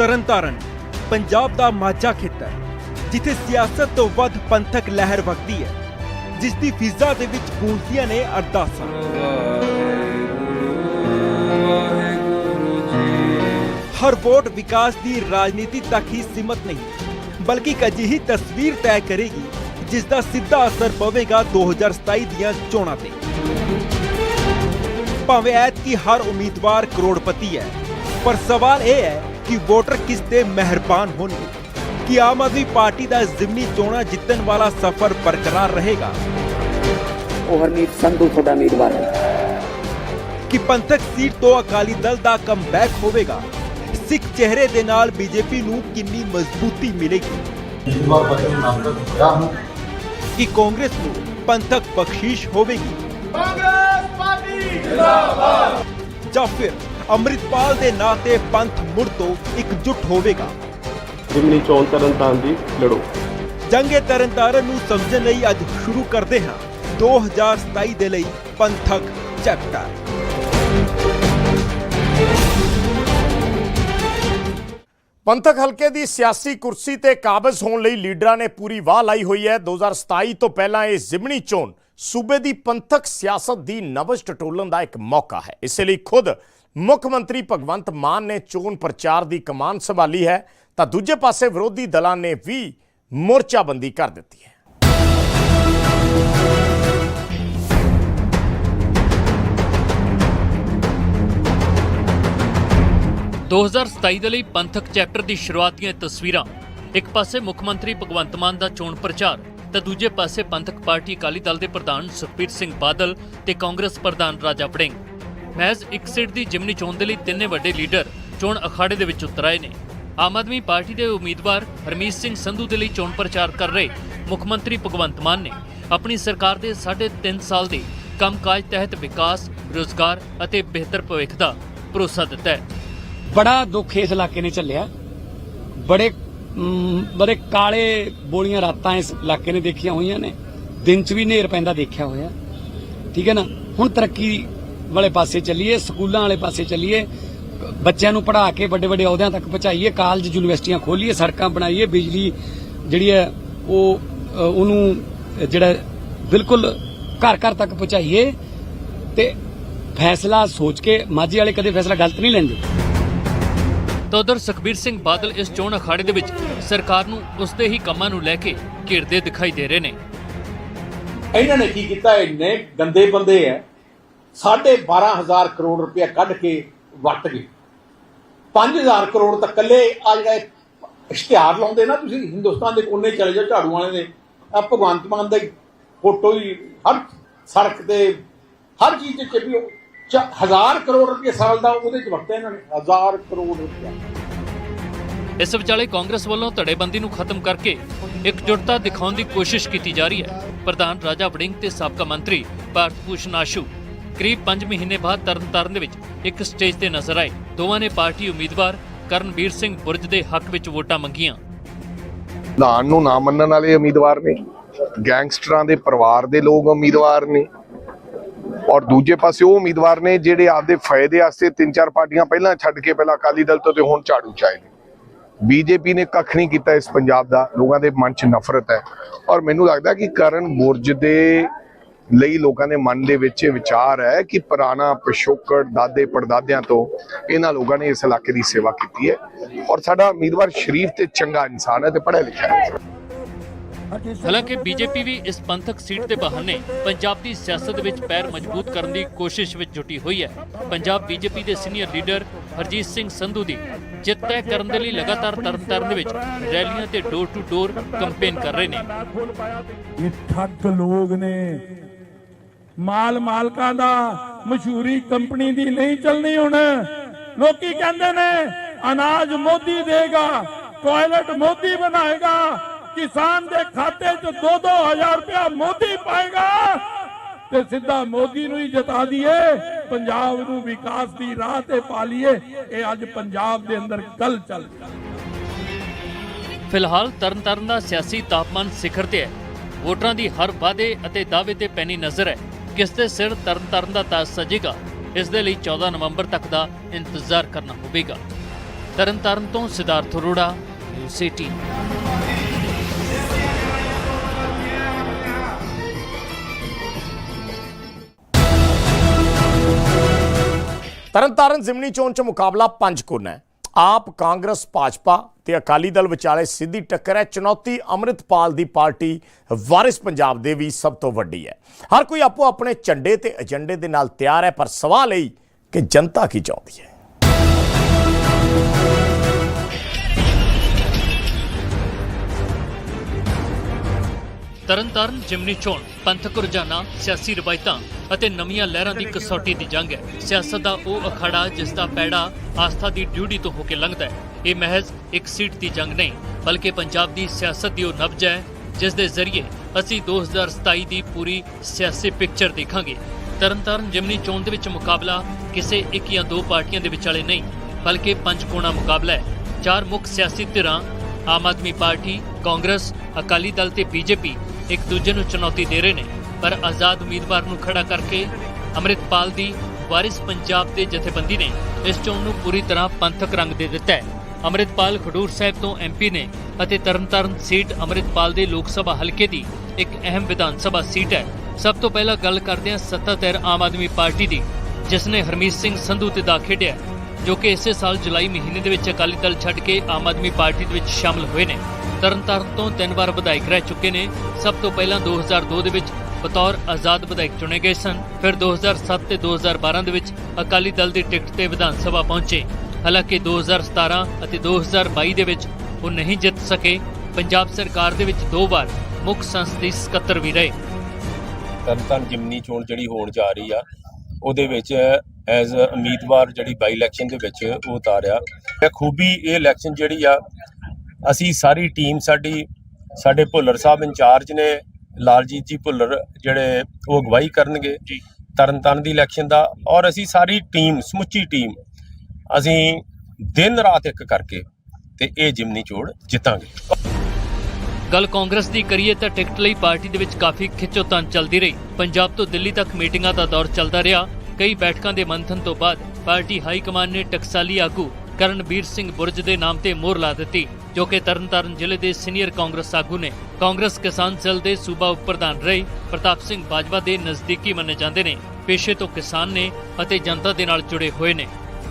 ਤਰਨਤਾਰਨ, ਪੰਜਾਬ ਦਾ ਮਾਝਾ ਖੇਤਰ ਜਿੱਥੇ ਸਿਆਸਤ ਤੋਂ ਵੱਧ ਪੰਥਕ ਲਹਿਰ ਵਗਦੀ ਹੈ ਜਿਸ ਦੀ ਫਿਜ਼ਾ ਦੇ ਵਿੱਚ ਗੂੰਜਦੀਆਂ ਨੇ ਅਰਦਾਸਾਂ। ਹਰ ਵੋਟ ਵਿਕਾਸ ਦੀ ਰਾਜਨੀਤੀ ਤੱਕ ਹੀ ਸੀਮਤ ਨਹੀਂ, ਬਲਕਿ ਇੱਕ ਅਜਿਹੀ ਤਸਵੀਰ ਤੈਅ ਕਰੇਗੀ ਜਿਸ ਦਾ ਸਿੱਧਾ ਅਸਰ ਪਵੇਗਾ 2027 ਦੀਆਂ ਚੋਣਾਂ ਤੇ। ਭਾਵੇਂ ਐਤਕੀ ਹਰ ਉਮੀਦਵਾਰ ਕਰੋੜਪਤੀ ਹੈ, ਪਰ ਸਵਾਲ ਇਹ ਹੈ ਕਿ ਵੋਟਰ ਕਿਸ ਤੇ ਮਿਹਰਬਾਨ ਹੋਣਗੇ? ਕਿ ਆਮ ਆਦਮੀ ਪਾਰਟੀ ਦਾ ਜ਼ਿਮਨੀ ਚੋਣਾਂ ਜਿੱਤਣ ਵਾਲਾ ਸਫ਼ਰ ਬਰਕਰਾਰ ਰਹੇਗਾ? ਉਹ ਹਰਮੀਤ ਸੰਧੂ ਤੁਹਾਡਾ ਉਮੀਦਵਾਰ ਹੈ। ਕਿ ਪੰਥਕ ਸੀਟ ਤੋਂ ਅਕਾਲੀ ਦਲ ਦਾ ਕਮਬੈਕ ਹੋਵੇਗਾ? ਸਿੱਖ ਚਿਹਰੇ ਦੇ ਨਾਲ ਬੀਜੇਪੀ ਨੂੰ ਕਿੰਨੀ ਮਜ਼ਬੂਤੀ ਮਿਲੇਗੀ? ਕਿ ਕਾਂਗਰਸ ਨੂੰ ਪੰਥਕ ਬਖਸ਼ੀਸ਼ ਹੋਵੇਗੀ? ਕਾਂਗਰਸ ਪਾਰਟੀ ਜਿੰਦਾਬਾਦ। ਜਾਂ ਫਿਰ ਅੰਮ੍ਰਿਤਪਾਲ ਦੇ ਨਾਂ ਤੇ ਪੰਥ ਮੁੜ ਤੋਂ ਇਕਜੁੱਟ ਹੋਵੇਗਾ। ਜਿਮਨੀ ਚੋਣ ਤਰਨਤਾਰਨ ਦੀ ਲੜੋ। ਜੰਗੇ ਤਰਨਤਾਰਨ ਨੂੰ ਸਮਝਣ ਲਈ ਅੱਜ ਸ਼ੁਰੂ ਕਰਦੇ ਹਾਂ। 2027 ਦੇ ਲਈ ਪੰਥਕ ਚੈਪਟਰ। ਪੰਥਕ ਹਲਕੇ ਦੀ ਸਿਆਸੀ ਕੁਰਸੀ ਤੇ ਕਾਬਜ਼ ਹੋਣ ਲਈ ਲੀਡਰਾਂ ਨੇ ਪੂਰੀ ਵਾਹ ਲਾਈ ਹੋਈ ਹੈ। 2027 ਤੋਂ ਪਹਿਲਾਂ ਇਹ ਜ਼ਿਮਨੀ ਚੋਣ ਸੂਬੇ ਦੀ ਪੰਥਕ ਸਿਆਸਤ ਦੀ ਨਬਜ਼ ਟਟੋਲਣ ਦਾ ਇੱਕ ਮੌਕਾ ਹੈ। ਇਸੇ ਲਈ ਖੁਦ ਮੁੱਖ ਮੰਤਰੀ ਭਗਵੰਤ ਮਾਨ ਨੇ ਚੋਣ ਪ੍ਰਚਾਰ ਦੀ ਕਮਾਨ ਸੰਭਾਲੀ ਹੈ, ਤਾਂ ਦੂਜੇ ਪਾਸੇ ਵਿਰੋਧੀ ਦਲਾਂ ਨੇ ਵੀ ਮੋਰਚਾਬੰਦੀ ਕਰ ਦਿੱਤੀ ਹੈ। 2027 ਦੇ ਲਈ ਪੰਥਕ ਚੈਪਟਰ ਦੀ ਸ਼ੁਰੂਆਤ ਦੀਆਂ ਤਸਵੀਰਾਂ। ਇੱਕ ਪਾਸੇ ਮੁੱਖ ਮੰਤਰੀ ਭਗਵੰਤ ਮਾਨ ਦਾ ਚੋਣ ਪ੍ਰਚਾਰ, ਤਾਂ ਦੂਜੇ ਪਾਸੇ ਪੰਥਕ ਪਾਰਟੀ ਅਕਾਲੀ ਦਲ ਦੇ ਪ੍ਰਧਾਨ ਸੁਖਬੀਰ ਸਿੰਘ ਬਾਦਲ ਤੇ ਕਾਂਗਰਸ ਪ੍ਰਧਾਨ ਰਾਜਾ ਵੜਿੰਗ। ਮਹਿਜ਼ ਇੱਕ ਸੀਟ ਦੀ ਜਿਮਨੀ ਚੋਣ ਦੇ ਲਈ ਤਿੰਨੇ ਵੱਡੇ ਲੀਡਰ ਚੋਣ ਅਖਾੜੇ ਦੇ ਵਿੱਚ ਉਤਰ ਆਏ ਨੇ। ਆਮ ਆਦਮੀ ਪਾਰਟੀ ਦੇ ਉਮੀਦਵਾਰ ਹਰਮੀਤ ਸਿੰਘ ਸੰਧੂ ਦੇ ਲਈ ਚੋਣ ਪ੍ਰਚਾਰ ਕਰ ਰਹੇ ਮੁੱਖ ਮੰਤਰੀ ਭਗਵੰਤ ਮਾਨ ਨੇ। ਆਪਣੀ ਸਰਕਾਰ ਦੇ 3.5 ਸਾਲ ਦੇ ਕੰਮਕਾਜ ਤਹਿਤ ਵਿਕਾਸ, ਰੋਜ਼ਗਾਰ ਅਤੇ ਬਿਹਤਰ ਭਵਿੱਖ ਦਾ ਭਰੋਸਾ ਦਿੱਤਾ ਹੈ। ਬੜਾ ਦੁੱਖ ਇਸ ਇਲਾਕੇ ਨੇ ਝੱਲਿਆ। ਬੜੇ ਬੜੇ ਕਾਲੇ ਬੋਲੀਆਂ ਰਾਤਾਂ ਇਸ ਇਲਾਕੇ ਨੇ ਦੇਖੀਆਂ ਹੋਈਆਂ ਨੇ। ਦਿਨ 'ਚ ਵੀ ਹਨੇਰ ਪੈਂਦਾ ਦੇਖਿਆ ਹੋਇਆ। ਠੀਕ ਹੈ ਨਾ? ਹੁਣ ਤਰੱਕੀ ਵਾਲੇ ਪਾਸੇ ਚੱਲੀਏ ਸਕੂਲਾਂ ਵਾਲੇ ਪਾਸੇ ਚੱਲੀਏ ਬੱਚਿਆਂ ਨੂੰ ਪੜ੍ਹਾ ਕੇ ਵੱਡੇ ਵੱਡੇ ਅਹੁਦਿਆਂ ਤੱਕ ਪਹੁੰਚਾਈਏ ਕਾਲਜ ਯੂਨੀਵਰਸਿਟੀਆਂ ਖੋਲੀਏ ਸੜਕਾਂ ਬਣਾਈਏ ਬਿਜਲੀ ਜਿਹੜੀ ਹੈ ਉਹ ਉਹਨੂੰ ਜਿਹੜਾ ਬਿਲਕੁਲ ਘਰ ਘਰ ਤੱਕ ਪਹੁੰਚਾਈਏ ਤੇ ਫੈਸਲਾ ਸੋਚ ਕੇ ਮਾਝੇ ਵਾਲੇ ਕਦੇ ਫੈਸਲਾ ਗਲਤ ਨਹੀਂ ਲੈਂਦੇ। ਤਾਂ ਉਧਰ ਸੁਖਬੀਰ ਸਿੰਘ ਬਾਦਲ ਇਸ ਚੋਣ ਅਖਾੜੇ ਦੇ ਵਿੱਚ ਸਰਕਾਰ ਨੂੰ ਉਸਦੇ ਹੀ ਕੰਮਾਂ ਨੂੰ ਲੈ ਕੇ ਘਿਰਦੇ ਦਿਖਾਈ ਦੇ ਰਹੇ ਨੇ। ਇਹਨਾਂ ਨੇ ਕੀ ਕੀਤਾ? ਇੰਨੇ ਗੰਦੇ ਬੰਦੇ ਐ ਸਾਢੇ 12000 ਕਰੋੜ ਰੁਪਇਆ ਕੱਢ ਕੇ ਵਟ ਗਏ। 5000 ਕਰੋੜ ਤਾਂ ਕੱਲੇ ਆ ਜਿਹੜਾ ਇਸ਼ਤਿਹਾਰ ਲਾਉਂਦੇ ਨਾ ਤੁਸੀਂ, ਹਿੰਦੁਸਤਾਨ ਦੇ ਕੋਨੇ ਚਲੇ ਜਾਓ, ਝਾੜੂ ਵਾਲੇ ਦੇ ਆ ਭਗਵੰਤ ਮਾਨ ਦਾ ਫੋਟੋ ਹੀ ਹਰ ਸੜਕ ਤੇ, ਹਰ ਚੀਜ਼ ਤੇ ਚੱਲੀ ਹਜ਼ਾਰ ਕਰੋੜ ਰੁਪਇਆ ਸਾਲ ਦਾ ਉਹਦੇ ਚ ਵਰਤਿਆ ਇਹਨਾਂ ਨੇ, ਹਜ਼ਾਰ ਕਰੋੜ ਰੁਪਇਆ। ਇਸ ਵਿਚਾਲੇ ਕਾਂਗਰਸ ਵੱਲੋਂ ਧੜੇਬੰਦੀ ਨੂੰ ਖਤਮ ਕਰਕੇ ਇਕਜੁੱਟਤਾ ਦਿਖਾਉਣ ਦੀ ਕੋਸ਼ਿਸ਼ ਕੀਤੀ ਜਾ ਰਹੀ ਹੈ। ਪ੍ਰਧਾਨ ਰਾਜਾ ਵੜਿੰਗ ਤੇ ਸਾਬਕਾ ਮੰਤਰੀ ਭਾਰਤ ਭੂਸ਼ਣ ਆਸ਼ੂ ਕਰੀਬ 5 ਮਹੀਨੇ ਬਾਅਦ ਤਰਨਤਾਰਨ ਦੇ ਵਿੱਚ ਇੱਕ ਸਟੇਜ ਤੇ ਨਜ਼ਰ ਆਏ। ਦੋਵਾਂ ਨੇ ਪਾਰਟੀ ਉਮੀਦਵਾਰ ਕਰਨਵੀਰ ਸਿੰਘ ਬੁਰਜ ਦੇ ਹੱਕ ਵਿੱਚ ਵੋਟਾਂ ਮੰਗੀਆਂ। ਸੰਵਿਧਾਨ ਨੂੰ ਨਾ ਮੰਨਣ ਵਾਲੇ ਉਮੀਦਵਾਰ ਨੇ, ਗੈਂਗਸਟਰਾਂ ਦੇ ਪਰਿਵਾਰ ਦੇ ਲੋਕ ਉਮੀਦਵਾਰ ਨੇ, ਔਰ ਦੂਜੇ ਪਾਸੇ ਉਹ ਉਮੀਦਵਾਰ ਨੇ ਜਿਹੜੇ ਆਪਦੇ ਫਾਇਦੇ ਵਾਸਤੇ ਤਿੰਨ ਚਾਰ ਪਾਰਟੀਆਂ ਪਹਿਲਾਂ ਛੱਡ ਕੇ ਪਹਿਲਾਂ ਅਕਾਲੀ ਦਲ ਤੋਂ ਤੇ ਹੁਣ ਝਾੜੂ ਚਾਏ ਨੇ। ਬੀਜੇਪੀ ਨੇ ਕੱਖ ਨਹੀਂ ਕੀਤਾ ਇਸ ਪੰਜਾਬ ਦਾ, ਲੋਕਾਂ ਦੇ ਮਨ 'ਚ ਨਫ਼ਰਤ ਹੈ। ਔਰ ਮੈਨੂੰ ਲੱਗਦਾ ਕਿ ਕਰਨ ਬੁਰਜ ਦੇ ਲਈ ਲੋਕਾਂ ਦੇ ਮਨ ਦੇ ਵਿੱਚ ਇਹ ਵਿਚਾਰ ਹੈ ਕਿ ਪੁਰਾਣਾ ਪਿਛੋਕੜ ਦਾਦੇ ਪੜਦਾਦਿਆਂ ਤੋਂ ਇਹਨਾਂ ਲੋਕਾਂ ਨੇ ਇਸ ਇਲਾਕੇ ਦੀ ਸੇਵਾ ਕੀਤੀ ਹੈ ਔਰ ਸਾਡਾ ਉਮੀਦਵਾਰ ਸ਼ਰੀਫ ਤੇ ਚੰਗਾ ਇਨਸਾਨ ਹੈ ਤੇ ਪੜ੍ਹਿਆ ਲਿਖਿਆ ਹੈ। ਹਾਲਾਂਕਿ ਬੀਜੇਪੀ ਵੀ ਇਸ ਪੰਥਕ ਸੀਟ ਦੇ ਬਹਾਨੇ ਪੰਜਾਬ ਦੀ ਸਿਆਸਤ ਵਿੱਚ ਪੈਰ ਮਜ਼ਬੂਤ ਕਰਨ ਦੀ ਕੋਸ਼ਿਸ਼ ਵਿੱਚ ਜੁਟੀ ਹੋਈ ਹੈ। ਪੰਜਾਬ ਬੀਜੇਪੀ ਦੇ ਸੀਨੀਅਰ ਲੀਡਰ ਹਰਜੀਤ ਸਿੰਘ ਸੰਧੂ ਦੀ ਜਿੱਤ ਤੈਅ ਕਰਨ ਦੇ ਲਈ ਲਗਾਤਾਰ ਤਰਨਤਾਰਨ ਦੇ ਵਿੱਚ ਰੈਲੀਆਂ ਤੇ ਡੋਰ ਟੂ ਡੋਰ ਕੈਂਪੇਨ ਕਰ ਰਹੇ ਨੇ। ਇਹ ਠੱਗ ਲੋਕ ਨੇ ਮਾਲ ਮਾਲਕਾਂ ਦਾ ਮਸ਼ਹੂਰੀ ਕੰਪਨੀ ਦੀ ਨਹੀਂ ਚੱਲਣੀ ਹੁਣ। ਲੋਕੀ ਕਹਿੰਦੇ ਨੇ, ਅਨਾਜ ਮੋਦੀ ਦੇਗਾ ਟਾਇਲਟ ਮੋਦੀ ਬਣਾਏਗਾ, ਕਿਸਾਨ ਦੇ ਖਾਤੇ 'ਚ 2-2000 ਰੁਪਇਆ ਮੋਦੀ ਪਾਏਗਾ। ਤੇ ਸਿੱਧਾ ਮੋਦੀ ਨੂੰ ਹੀ ਜਿਤਾ ਦਈਏ, ਪੰਜਾਬ ਨੂੰ ਵਿਕਾਸ ਦੀ ਰਾਹ ਤੇ ਪਾ ਲਈਏ। ਇਹ ਅੱਜ ਪੰਜਾਬ ਦੇ ਅੰਦਰ ਕੱਲ ਚੱਲ ਰਹੀ ਹੈ। ਫਿਲਹਾਲ ਤਰਨਤਾਰਨ ਦਾ ਸਿਆਸੀ ਤਾਪਮਾਨ ਸਿਖਰ ਤੇ ਹੈ। ਵੋਟਰਾਂ ਦੀ ਹਰ ਵਾਅਦੇ ਅਤੇ ਦਾਅਵੇ ਤੇ ਪੈਣੀ ਨਜ਼ਰ ਹੈ। ਕਿਸ ਦੇ ਸਿਰ ਤਰਨਤਾਰਨ ਦਾ ਤਾਜ ਸਜੇਗਾ ਇਸ ਦੇ ਲਈ 14 ਨਵੰਬਰ ਤੱਕ ਦਾ ਇੰਤਜ਼ਾਰ ਕਰਨਾ ਹੋਵੇਗਾ। ਤਰਨਤਾਰਨ ਤੋਂ ਸਿਧਾਰਥ ਅਰੋੜਾ ਨਿਊਜ਼ 18 ਤਰਨਤਾਰਨ ਜ਼ਿਮਨੀ ਚੋਣ 'ਚ ਮੁਕਾਬਲਾ ਪੰਜ ਕੋਨਾ ਹੈ। ਆਪ ਕਾਂਗਰਸ, ਭਾਜਪਾ ਤੇ ਅਕਾਲੀ ਦਲ ਵਿਚਾਲੇ ਸਿੱਧੀ ਟੱਕਰ ਹੈ। ਚੁਣੌਤੀ ਅੰਮ੍ਰਿਤਪਾਲ ਦੀ ਪਾਰਟੀ ਵਾਰਿਸ ਪੰਜਾਬ ਦੇ ਵੀ ਸਭ ਤੋਂ ਵੱਡੀ ਹੈ। ਹਰ ਕੋਈ ਆਪੋ ਆਪਣੇ ਝੰਡੇ ਤੇ ਏਜੰਡੇ ਦੇ ਨਾਲ ਤਿਆਰ ਹੈ, ਪਰ ਸਵਾਲ ਇਹ ਕਿ ਜਨਤਾ ਕੀ ਚਾਹੁੰਦੀ ਹੈ? ਤਰਨਤਾਰਨ, ਜਿਮਨੀ ਚੋਣ ਪੰਥਕ ਰੁਝਾਨਾਂ ਸਿਆਸੀ ਰਵਾਇਤਾਂ ਅਤੇ ਨਵੀਆਂ ਲਹਿਰਾਂ ਦੀ ਕਸੌਟੀ ਦੀ ਜੰਗ ਹੈ। ਸਿਆਸਤ ਦਾ ਉਹ ਅਖਾੜਾ ਜਿਸ ਦਾ ਪੈੜਾ ਆਸਥਾ ਦੀ ਡਿਊਟੀ ਤੋਂ ਹੋ ਕੇ ਲੰਘਦਾ ਹੈ। ਇਹ ਮਹਿਜ਼ ਇੱਕ ਸੀਟ ਦੀ ਜੰਗ ਨਹੀਂ, ਬਲਕਿ ਪੰਜਾਬ ਦੀ ਸਿਆਸਤ ਦੀ ਉਹ ਨਬਜ ਹੈ, ਜਿਸ ਦੇ ਜ਼ਰੀਏ ਅਸੀਂ 2027 ਦੀ ਪੂਰੀ ਸਿਆਸੀ ਪਿਕਚਰ ਦੇਖਾਂਗੇ। ਤਰਨਤਾਰਨ ਜਿਮਨੀ ਚੋਣ ਦੇ ਵਿੱਚ ਮੁਕਾਬਲਾ ਕਿਸੇ ਇੱਕ ਜਾਂ ਦੋ ਪਾਰਟੀਆਂ ਦੇ ਵਿਚਾਲੇ ਨਹੀਂ, ਬਲਕਿ ਪੰਜ ਕੋਣਾ ਮੁਕਾਬਲਾ ਹੈ। ਚਾਰ ਮੁੱਖ ਸਿਆਸੀ ਧਿਰਾਂ, ਆਮ ਆਦਮੀ ਪਾਰਟੀ, ਕਾਂਗਰਸ, ਅਕਾਲੀ ਦਲ ਤੇ ਬੀਜੇਪੀ ਇੱਕ ਦੂਜੇ ਨੂੰ ਚੁਣੌਤੀ ਦੇ ਰਹੇ ਨੇ। ਪਰ ਆਜ਼ਾਦ ਉਮੀਦਵਾਰ ਨੂੰ ਖੜਾ ਕਰਕੇ ਅੰਮ੍ਰਿਤਪਾਲ ਦੀ ਵਾਰਿਸ ਪੰਜਾਬ ਦੇ ਜਥੇਬੰਦੀ ਨੇ ਇਸ ਚੋਣ ਨੂੰ ਪੂਰੀ ਤਰ੍ਹਾਂ ਪੰਥਕ ਰੰਗ ਦੇ ਦਿੱਤਾ ਹੈ। ਅੰਮ੍ਰਿਤਪਾਲ ਖਡੂਰ ਸਾਹਿਬ ਤੋਂ ਐਮਪੀ ਨੇ ਅਤੇ ਤਰਨਤਾਰਨ ਸੀਟ ਅੰਮ੍ਰਿਤਪਾਲ ਦੇ ਲੋਕ ਸਭਾ ਹਲਕੇ ਦੀ ਇੱਕ ਅਹਿਮ ਵਿਧਾਨ ਸਭਾ ਸੀਟ ਹੈ। ਸਭ ਤੋਂ ਪਹਿਲਾਂ ਗੱਲ ਕਰਦੇ ਹਾਂ ਸੱਤਾਧਿਰ ਆਮ ਆਦਮੀ ਪਾਰਟੀ ਦੀ, ਜਿਸ ਨੇ ਹਰਮੀਤ ਸਿੰਘ ਸੰਧੂ ਤੇ ਦਾ ਖੇਡਿਆ, ਜੋ ਕਿ ਇਸੇ ਸਾਲ ਜੁਲਾਈ ਮਹੀਨੇ ਦੇ ਵਿੱਚ ਅਕਾਲੀ ਦਲ ਛੱਡ ਕੇ ਆਮ ਆਦਮੀ ਪਾਰਟੀ ਦੇ ਵਿੱਚ ਸ਼ਾਮਲ ਹੋਏ ਨੇ। ਤਰਨਤਾਰਨ ਤੋਂ ਤਿੰਨ ਵਾਰ ਵਿਧਾਇਕ ਰਹਿ ਚੁੱਕੇ ਨੇ। ਸਭ ਤੋਂ ਪਹਿਲਾਂ 2002 ਦੇ ਵਿੱਚ ਬਤੌਰ ਆਜ਼ਾਦ ਵਿਧਾਇਕ ਚੁਣੇ ਗਏ ਸਨ। ਫਿਰ 2007 ਤੇ 2012 ਦੇ ਵਿੱਚ ਅਕਾਲੀ ਦਲ ਦੀ ਟਿਕਟ ਤੇ ਵਿਧਾਨ ਸਭਾ ਪਹੁੰਚੇ। ਹਾਲਾਂਕਿ 2017 ਅਤੇ 2022 ਦੇ ਵਿੱਚ ਉਹ ਨਹੀਂ ਜਿੱਤ ਸਕੇ। ਪੰਜਾਬ ਸਰਕਾਰ ਦੇ ਵਿੱਚ ਦੋ ਵਾਰ ਮੁੱਖ ਸੰਸਦੀ ਸਕੱਤਰ ਵੀ ਰਹੇ। ਤਰਨਤਾਰਨ ਜਿਮਨੀ ਚੋਣ ਜਿਹੜੀ ਹੋਣ ਜਾ ਰਹੀ ਆ ਉਹਦੇ ਵਿੱਚ ਐਜ਼ ਉਮੀਦਵਾਰ ਜਿਹੜੀ ਬਾਈ ਇਲੈਕਸ਼ਨ ਦੇ ਵਿੱਚ ਉਹ ਉਤਾਰਿਆ। ਇਹ ਖੂਬੀ ਇਹ ਇਲੈਕਸ਼ਨ ਜਿਹੜੀ ਆ ਅਸੀਂ ਸਾਰੀ ਟੀਮ ਸਾਡੀ ਸਾਡੇ ਭੁੱਲਰ ਸਾਹਿਬ ਇੰਚਾਰਜ ਨੇ ਲਾਲਜੀਤ ਜੀ ਭੁੱਲਰ ਜਿਹੜੇ ਉਹ ਅਗਵਾਈ ਕਰਨਗੇ। ਤਰਨਤਾਰਨ ਦੀ ਇਲੈਕਸ਼ਨ ਦਾ ਔਰ ਅਸੀਂ ਸਾਰੀ ਟੀਮ ਸਮੁੱਚੀ ਟੀਮ ਅਸੀਂ ਦਿਨ ਰਾਤ ਇੱਕ ਕਰਕੇ ਤੇ ਇਹ ਜਿਮਨੀ ਚੋਣ ਜਿੱਤਾਂਗੇ। ਗੱਲ ਕਾਂਗਰਸ ਦੀ ਕਰੀਏ ਤਾਂ ਟਿਕਟ ਲਈ ਪਾਰਟੀ ਦੇ ਵਿੱਚ ਕਾਫੀ ਖਿੱਚੋਤਾਣ ਚੱਲਦੀ ਰਹੀ। ਪੰਜਾਬ ਤੋਂ ਦਿੱਲੀ ਤੱਕ ਮੀਟਿੰਗਾਂ ਦਾ ਦੌਰ ਚੱਲਦਾ ਰਿਹਾ। ਕਈ ਬੈਠਕਾਂ ਦੇ ਮੰਥਨ ਤੋਂ ਬਾਅਦ ਪਾਰਟੀ ਹਾਈ ਕਮਾਂਡ ਨੇ ਟਕਸਾਲੀ ਆਗੂ ਕਰਨਵੀਰ ਸਿੰਘ ਬੁਰਜ ਦੇ ਨਾਮ ਤੇ ਮੋਹਰ ਲਾ ਦਿੱਤੀ, ਜੋ ਕਿ ਤਰਨਤਾਰਨ ਜ਼ਿਲ੍ਹੇ ਦੇ ਸੀਨੀਅਰ ਕਾਂਗਰਸ ਆਗੂ ਨੇ। ਕਾਂਗਰਸ ਕਿਸਾਨ ਸੈੱਲ ਦੇ ਸੂਬਾ ਉਪ ਪ੍ਰਧਾਨ ਰਹੇ ਪ੍ਰਤਾਪ ਸਿੰਘ ਬਾਜਵਾ ਦੇ ਨਜ਼ਦੀਕੀ ਮੰਨੇ ਜਾਂਦੇ ਨੇ। ਪੇਸ਼ੇ ਤੋਂ ਕਿਸਾਨ ਨੇ ਅਤੇ ਜਨਤਾ ਦੇ ਨਾਲ ਜੁੜੇ ਹੋਏ ਨੇ।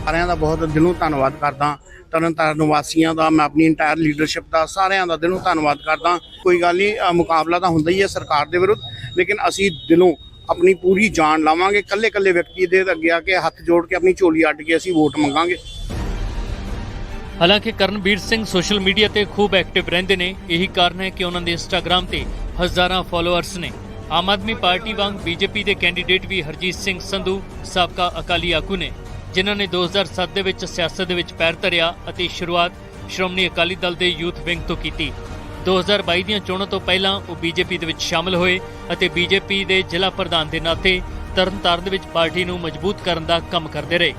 ਸਾਰਿਆਂ ਦਾ ਬਹੁਤ ਦਿਲੋਂ ਧੰਨਵਾਦ ਕਰਦਾ। ਤਰਨਤਾਰਨ ਵਾਸੀਆਂ ਦਾ, ਮੈਂ ਆਪਣੀ ਇੰਟਾਇਰ ਲੀਡਰਸ਼ਿਪ ਦਾ ਸਾਰਿਆਂ ਦਾ ਦਿਲੋਂ ਧੰਨਵਾਦ ਕਰਦਾ। ਕੋਈ ਗੱਲ ਨਹੀਂ ਮੁਕਾਬਲਾ ਤਾਂ ਹੁੰਦਾ ਹੀ ਹੈ ਸਰਕਾਰ ਦੇ ਵਿਰੁੱਧ, ਲੇਕਿਨ ਅਸੀਂ ਦਿਲੋਂ ਆਪਣੀ ਪੂਰੀ ਜਾਨ ਲਾਵਾਂਗੇ। ਕੱਲੇ ਕੱਲੇ ਵਿਅਕਤੀ ਦੇ ਅੱਗੇ ਆ ਕੇ ਹੱਥ ਜੋੜ ਕੇ ਆਪਣੀ ਝੋਲੀ ਅੱਡ ਕੇ ਅਸੀਂ ਵੋਟ ਮੰਗਾਂਗੇ। ਹਾਲਾਂਕਿ ਕਰਨਵੀਰ ਸਿੰਘ ਸੋਸ਼ਲ ਮੀਡੀਆ ਤੇ ਖੂਬ ਐਕਟਿਵ ਰਹਿੰਦੇ ਨੇ। ਇਹੀ ਕਾਰਨ ਹੈ ਕਿ ਉਹਨਾਂ ਦੇ ਇੰਸਟਾਗ੍ਰam ਤੇ ਹਜ਼ਾਰਾਂ ਫਾਲੋਅਰਸ ਨੇ। ਆਮ ਆਦਮੀ ਪਾਰਟੀ ਵਾਂਗ ਬੀਜੇਪੀ ਦੇ ਕੈਂਡੀਡੇਟ ਵੀ ਹਰਜੀਤ ਸਿੰਘ ਸੰਧੂ, ਸਾਬਕਾ ਅਕਾਲੀ ਆਗੂ ਨੇ। ਜਿਨ੍ਹਾਂ ਨੇ 2007 ਦੇ ਵਿੱਚ ਸਿਆਸਤ ਦੇ ਵਿੱਚ ਪੈਰ ਧਰਿਆ ਅਤੇ ਸ਼ੁਰੂਆਤ ਸ਼੍ਰੋਮਣੀ ਅਕਾਲੀ ਦਲ ਦੇ ਯੂਥ ਵਿੰਗ ਤੋਂ ਕੀਤੀ। 2022 ਦੀਆਂ ਚੋਣਾਂ ਤੋਂ ਪਹਿਲਾਂ ਉਹ ਬੀਜੇਪੀ ਦੇ ਵਿੱਚ ਸ਼ਾਮਲ ਹੋਏ ਅਤੇ ਬੀਜੇਪੀ ਦੇ ਜ਼ਿਲ੍ਹਾ ਪ੍ਰਧਾਨ ਦੇ ਨਾਤੇ ਤਰਨਤਾਰਨ ਦੇ ਵਿੱਚ ਪਾਰਟੀ ਨੂੰ ਮਜ਼ਬੂਤ ਕਰਨ ਦਾ ਕੰਮ ਕਰਦੇ ਰਹੇ।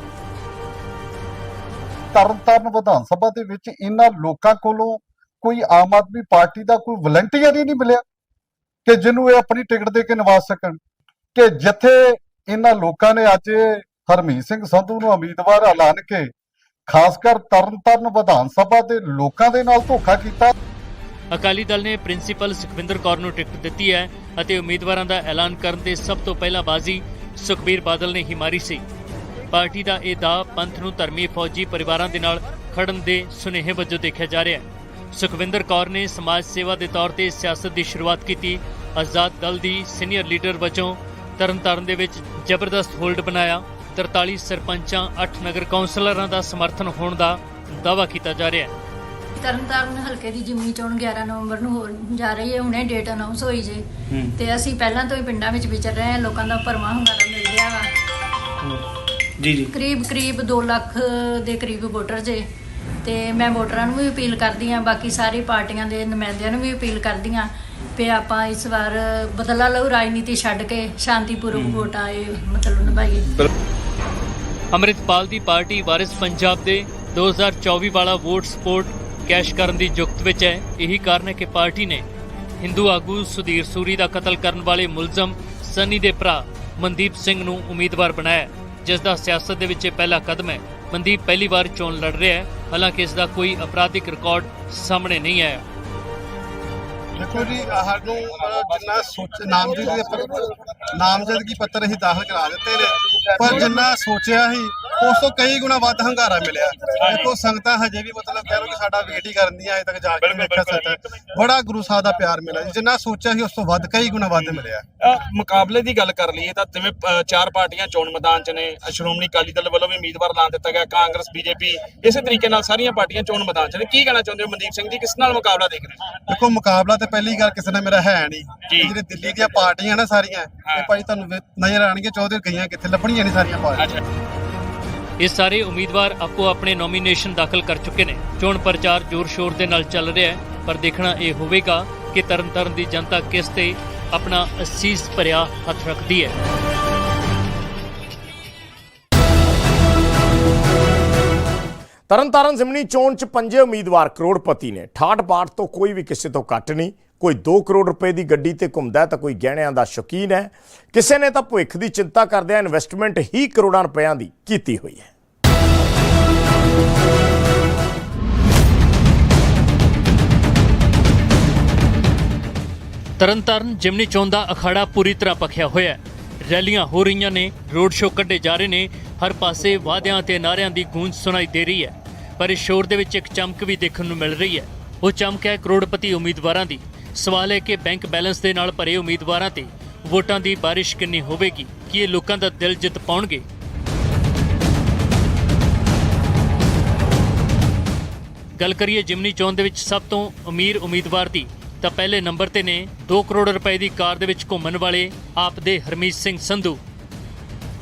ਤਰਨਤਾਰਨ ਵਿਧਾਨ ਸਭਾ ਦੇ ਵਿੱਚ ਇਹਨਾਂ ਲੋਕਾਂ ਕੋਲੋਂ ਕੋਈ ਆਮ ਆਦਮੀ ਪਾਰਟੀ ਦਾ ਕੋਈ ਵਲੰਟੀਅਰ ਹੀ ਨਹੀਂ ਮਿਲਿਆ ਕਿ ਜਿਹਨੂੰ ਇਹ ਆਪਣੀ ਟਿਕਟ ਦੇ ਕੇ ਨਿਵਾਸ ਸਕਣ। ਕਿ ਜਿੱਥੇ ਇਹਨਾਂ ਲੋਕਾਂ ਨੇ ਅੱਜ ਹਰਮੀਤ ਸਿੰਘ ਸੰਧੂ ਨੂੰ ਉਮੀਦਵਾਰ ਐਲਾਨ ਕੇ ਖਾਸ ਕਰ ਤਰਨਤਾਰਨ ਵਿਧਾਨ ਸਭਾ ਦੇ ਲੋਕਾਂ ਦੇ ਨਾਲ ਧੋਖਾ ਕੀਤਾ। ਅਕਾਲੀ ਦਲ ਨੇ ਪ੍ਰਿੰਸੀਪਲ ਸੁਖਵਿੰਦਰ ਕੌਰ ਨੂੰ ਟਿਕਟ ਦਿੱਤੀ ਹੈ ਅਤੇ ਉਮੀਦਵਾਰਾਂ ਦਾ ਐਲਾਨ ਕਰਨ ਤੇ ਸਭ ਤੋਂ ਪਹਿਲਾਂ ਬਾਜ਼ੀ ਸੁਖਬੀਰ ਬਾਦਲ ਨੇ ਹੀ ਮਾਰੀ ਸੀ। ਪਾਰਟੀ ਦਾ ਇਹ ਦਾ ਪੰਥ ਨੂੰ ਧਰਮੀ ਫੌਜੀ ਪਰਿਵਾਰਾਂ ਦੇ ਨਾਲ ਖੜਨ ਦੇ ਸੁਨੇਹੇ ਵਜੋਂ ਦੇਖਿਆ ਜਾ ਰਿਹਾ ਹੈ। ਸੁਖਵਿੰਦਰ ਕੌਰ ਨੇ ਸਮਾਜ ਸੇਵਾ ਦੇ ਤੌਰ ਤੇ ਸਿਆਸਤ ਦੀ ਸ਼ੁਰੂਆਤ ਕੀਤੀ, ਆਜ਼ਾਦ ਦਲ ਦੀ ਸੀਨੀਅਰ ਲੀਡਰ ਵਜੋਂ ਤਰਨਤਾਰਨ ਦੇ ਵਿੱਚ ਜ਼ਬਰਦਸਤ ਹੋਲਡ ਬਣਾਇਆ। 43 ਸਰਪੰਚਾਂ 8 ਨਗਰ ਕੌਂਸਲਰਾਂ ਦਾ ਸਮਰਥਨ ਹੋਣ ਦਾ ਦਾਅਵਾ ਕੀਤਾ ਜਾ ਰਿਹਾ ਹੈ। ਤਰਨਤਾਰਨ ਹਲਕੇ ਦੀ ਜਿਮਨੀ ਚੋਣ 11 ਨਵੰਬਰ ਨੂੰ ਹੋਣ ਜਾ ਰਹੀ ਹੈ ਹੁਣੇ ਡੇਟ ਅਨਾਉਂਸ ਹੋਈ ਜੇ। ਤੇ ਅਸੀਂ ਪਹਿਲਾਂ ਤੋਂ ਹੀ ਪਿੰਡਾਂ ਵਿੱਚ ਵਿਚਰ ਰਹੇ ਹਾਂ ਲੋਕਾਂ ਦਾ ਭਰਮਾ ਹੁੰਗਾਰਾ ਮਿਲ ਰਿਹਾ ਵਾ। ਜੀ ਜੀ। ਕਰੀਬ ਕਰੀਬ 2 ਲੱਖ ਦੇ ਕਰੀਬ ਵੋਟਰ ਜੇ। ਤੇ ਮੈਂ ਵੋਟਰਾਂ ਨੂੰ ਵੀ ਅਪੀਲ ਕਰਦੀ ਹਾਂ ਬਾਕੀ ਸਾਰੀ ਪਾਰਟੀਆਂ ਦੇ ਨੁਮਾਇੰਦਿਆਂ ਨੂੰ ਵੀ ਅਪੀਲ ਕਰਦੀ ਹਾਂ ਵੀ ਆਪਾਂ ਇਸ ਵਾਰ ਬਦਲਾ ਲਓ ਰਾਜਨੀਤੀ ਛੱਡ ਕੇ ਸ਼ਾਂਤੀਪੂਰਵਕ ਵੋਟਾਂ ਇਹ ਮਤਲਬ ਨਿਭਾਈਏ। ਅੰਮ੍ਰਿਤਪਾਲ ਦੀ ਪਾਰਟੀ ਵਾਰਿਸ ਪੰਜਾਬ ਦੇ 2024 ਵਾਲਾ ਵੋਟ ਸਪੋਰਟ ਕੈਸ਼ ਕਰਨ ਦੀ ਜੁਗਤ ਵਿੱਚ ਹੈ। ਇਹੀ ਕਾਰਨ ਹੈ ਕਿ ਪਾਰਟੀ ਨੇ ਹਿੰਦੂ ਆਗੂ ਸੁਧੀਰ ਸੂਰੀ ਦਾ ਕਤਲ ਕਰਨ ਵਾਲੇ ਮੁਲਜ਼ਮ ਸਨੀ ਦੇ ਭਰਾ ਮਨਦੀਪ ਸਿੰਘ ਨੂੰ ਉਮੀਦਵਾਰ ਬਣਾਇਆ ਹੈ, ਜਿਸ ਦਾ ਸਿਆਸਤ ਦੇ ਵਿੱਚ ਇਹ ਪਹਿਲਾ ਕਦਮ ਹੈ। ਮਨਦੀਪ ਪਹਿਲੀ ਵਾਰ ਚੋਣ ਲੜ ਰਿਹਾ ਹੈ। ਹਾਲਾਂਕਿ ਇਸ ਦਾ ਕੋਈ ਅਪਰਾਧਿਕ ਰਿਕਾਰਡ ਸਾਹਮਣੇ ਨਹੀਂ ਆਇਆ। ਦੇਖੋ ਜੀ ਸਾਨੂੰ ਜਿੰਨਾ ਸੋਚ, ਨਾਮਜ਼ਦਗੀ ਪੱਤਰ ਨਾਮਜ਼ਦਗੀ ਪੱਤਰ ਅਸੀਂ ਦਾਖਲ ਕਰਾ ਦਿੱਤੇ ਨੇ। ਪਰ ਜਿੰਨਾ ਸੋਚਿਆ ਸੀ ਉਸ ਤੋਂ ਕਈ ਗੁਣਾ ਵੱਧ ਹੰਗਾਰਾ ਮਿਲਿਆ। ਦੇਖੋ ਸੰਗਤਾਂ ਹਜੇ ਵੀ ਮਤਲਬ ਕਹਿ ਲੋ ਕਿ ਸਾਡਾ ਵੇਟ ਹੀ ਕਰਨ ਦੀਆਂ ਅਜੇ ਤੱਕ ਜਾ ਕੇ ਵੇਖਿਆ ਸੱਚ ਬੜਾ ਗੁਰੂ ਸਾਹਿਬ ਦਾ ਪਿਆਰ ਮਿਲਿਆ। ਜੀ। ਜਿੰਨਾ ਸੋਚਿਆ ਸੀ ਉਸ ਤੋਂ ਵੱਧ ਕਈ ਗੁਣਾ ਵੱਧ ਮਿਲਿਆ। ਮੁਕਾਬਲੇ ਦੀ ਗੱਲ ਕਰ ਲਈਏ ਤਾਂ ਜਿਵੇਂ ਚਾਰ ਪਾਰਟੀਆਂ ਚੋਣ ਮੈਦਾਨ 'ਚ ਨੇ ਸ਼੍ਰੋਮਣੀ ਅਕਾਲੀ ਦਲ ਵੱਲੋਂ ਵੀ ਉਮੀਦਵਾਰ ਐਲਾਨ ਦਿੱਤਾ ਗਿਆ ਕਾਂਗਰਸ ਬੀਜੇਪੀ ਇਸੇ ਤਰੀਕੇ ਨਾਲ ਸਾਰੀਆਂ ਪਾਰਟੀਆਂ ਚੋਣ ਮੈਦਾਨ 'ਚ ਨੇ। ਕੀ ਕਹਿਣਾ ਚਾਹੁੰਦੇ ਹੋ ਮਨਦੀਪ ਸਿੰਘ ਜੀ? ਕਿਸ ਨਾਲ ਮੁਕਾਬਲਾ ਦੇਖਦੇ ਹੋ? ਦੇਖੋ ਮੁਕਾਬਲਾ ਤੇ ਪਹਿਲੀ ਗੱਲ ਕਿਸੇ ਨਾਲ ਮੇਰਾ ਹੈ ਨਹੀਂ। ਜਿਹੜੇ ਦਿੱਲੀ ਦੀਆਂ ਪਾਰਟੀਆਂ ਨਾ ਸਾਰੀਆਂ ਇਹ ਭਾਈ ਤੁਹਾਨੂੰ ਨਜ਼ਰ ਆਣਗੇ ਚੌਧਰੀ ਗਈਆਂ ਕਿੱਥੇ ਲੱਭਣੀਆਂ ਨਹੀਂ ਸਾਰੀਆਂ ਪਾਰਟੀਆਂ। ਇਹ ਸਾਰੇ ਉਮੀਦਵਾਰ ਆਪੋ ਆਪਣੇ ਨੋਮੀਨੇਸ਼ਨ ਦਾਖਲ ਕਰ ਚੁੱਕੇ ਨੇ। ਚੋਣ ਪ੍ਰਚਾਰ ਜ਼ੋਰ-ਸ਼ੋਰ ਦੇ ਨਾਲ ਚੱਲ ਰਿਹਾ ਹੈ, ਪਰ ਦੇਖਣਾ ਇਹ ਹੋਵੇਗਾ ਕਿ ਤਰਨਤਾਰਨ ਦੀ ਜਨਤਾ ਕਿਸ ਤੇ ਆਪਣਾ ਅਸੀਸ ਭਰਿਆ ਹੱਥ ਰੱਖਦੀ ਹੈ। ਤਰਨਤਾਰਨ ਜ਼ਿਮਨੀ ਚੋਣ 'ਚ ਪੰਜੇ ਉਮੀਦਵਾਰ ਕਰੋੜਪਤੀ ਨੇ। ਠਾਠ ਬਾਠ ਤੋਂ ਕੋਈ ਵੀ ਕਿਸੇ ਤੋਂ ਘੱਟ ਨਹੀਂ। ਕੋਈ 2 ਕਰੋੜ ਰੁਪਏ ਦੀ ਗੱਡੀ ਤੇ ਘੁੰਮਦਾ ਤਾਂ ਕੋਈ ਗਹਿਣਿਆਂ ਦਾ ਸ਼ੌਕੀਨ ਹੈ। ਕਿਸੇ ਨੇ ਤਾਂ ਭਵਿੱਖ ਦੀ ਚਿੰਤਾ ਕਰਦਿਆਂ ਇਨਵੈਸਟਮੈਂਟ ਹੀ ਕਰੋੜਾਂ ਰੁਪਇਆਂ ਦੀ ਕੀਤੀ ਹੋਈ ਹੈ। ਤਰਨਤਾਰਨ, ਜਿਮਨੀ ਚੋਣ ਦਾ ਅਖਾੜਾ ਪੂਰੀ ਤਰ੍ਹਾਂ ਪਖਿਆ ਹੋਇਆ ਹੈ। ਰੈਲੀਆਂ ਹੋ ਰਹੀਆਂ ਨੇ, ਰੋਡ ਸ਼ੋਅ ਕੱਢੇ ਜਾ ਰਹੇ ਨੇ, ਹਰ ਪਾਸੇ ਵਾਅਦਿਆਂ ਤੇ ਨਾਅਰਿਆਂ ਦੀ ਗੂੰਜ ਸੁਣਾਈ ਦੇ ਰਹੀ ਹੈ। ਪਰ ਇਸ ਸ਼ੋਰ ਦੇ ਵਿੱਚ ਇੱਕ ਚਮਕ ਵੀ ਦੇਖਣ ਨੂੰ ਮਿਲ ਰਹੀ ਹੈ। ਉਹ ਚਮਕ ਹੈ ਕਰੋੜਪਤੀ ਉਮੀਦਵਾਰਾਂ ਦੀ। ਸਵਾਲ ਹੈ ਕਿ ਬੈਂਕ ਬੈਲੈਂਸ ਦੇ ਨਾਲ ਭਰੇ ਉਮੀਦਵਾਰਾਂ ਤੇ ਵੋਟਾਂ ਦੀ ਬਾਰਿਸ਼ ਕਿੰਨੀ ਹੋਵੇਗੀ, ਕੀ ਇਹ ਲੋਕਾਂ ਦਾ ਦਿਲ ਜਿੱਤ ਪਾਉਣਗੇ? ਗੱਲ ਕਰੀਏ ਜਿਮਨੀ ਚੋਣ ਦੇ ਵਿੱਚ ਸਭ ਤੋਂ ਅਮੀਰ ਉਮੀਦਵਾਰ ਦੀ, ਤਾਂ ਪਹਿਲੇ ਨੰਬਰ ਤੇ ਨੇ 2 ਕਰੋੜ ਰੁਪਏ ਦੀ ਕਾਰ ਦੇ ਵਿੱਚ ਘੁੰਮਣ ਵਾਲੇ ਆਪ ਦੇ ਹਰਮੀਤ ਸਿੰਘ ਸੰਧੂ।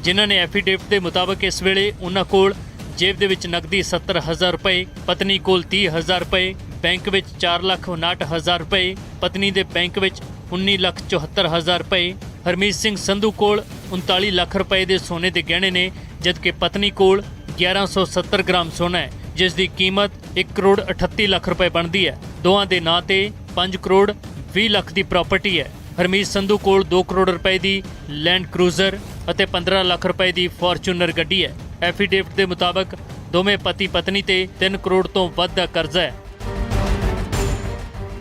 ਜਿਨ੍ਹਾਂ ਨੇ ਐਫੀਡੇਵਿਟ ਦੇ ਮੁਤਾਬਕ ਇਸ ਵੇਲੇ ਉਹਨਾਂ ਕੋਲ ਜੇਬ ਦੇ ਵਿੱਚ ਨਕਦੀ 70000 ਰੁਪਏ, ਪਤਨੀ ਕੋਲ 30000 ਰੁਪਏ ਬੈਂਕ ਵਿੱਚ 499000 ਰੁਪਏ, ਪਤਨੀ ਦੇ ਬੈਂਕ ਵਿੱਚ 1974000 ਰੁਪਏ, ਹਰਮੀਤ ਸਿੰਘ ਸੰਧੂ ਕੋਲ 39 ਲੱਖ ਰੁਪਏ ਦੇ ਸੋਨੇ ਦੇ ਗਹਿਣੇ ਨੇ, ਜਦਕਿ ਪਤਨੀ ਕੋਲ 1170 ਗ੍ਰਾਮ ਸੋਨਾ ਹੈ, ਜਿਸ ਦੀ ਕੀਮਤ 1 ਕਰੋੜ 38 ਲੱਖ ਰੁਪਏ ਬਣਦੀ ਹੈ। ਦੋਵਾਂ ਦੇ ਨਾਂ ਤੇ 5 ਕਰੋੜ 20 ਲੱਖ ਦੀ ਪ੍ਰਾਪਰਟੀ ਹੈ। ਹਰਮੀਤ ਸੰਧੂ ਕੋਲ 2 ਕਰੋੜ ਰੁਪਏ ਦੀ ਲੈਂਡ ਕਰੂਜ਼ਰ ਅਤੇ 15 ਲੱਖ ਰੁਪਏ ਦੀ ਫੋਰਚੂਨਰ ਗੱਡੀ ਹੈ। ਐਫੀਡੇਵਿਟ ਦੇ ਮੁਤਾਬਕ ਦੋਵੇਂ ਪਤੀ ਪਤਨੀ ਤੇ 3 ਕਰੋੜ ਤੋਂ ਵੱਧ ਦਾ ਕਰਜ਼ਾ ਹੈ।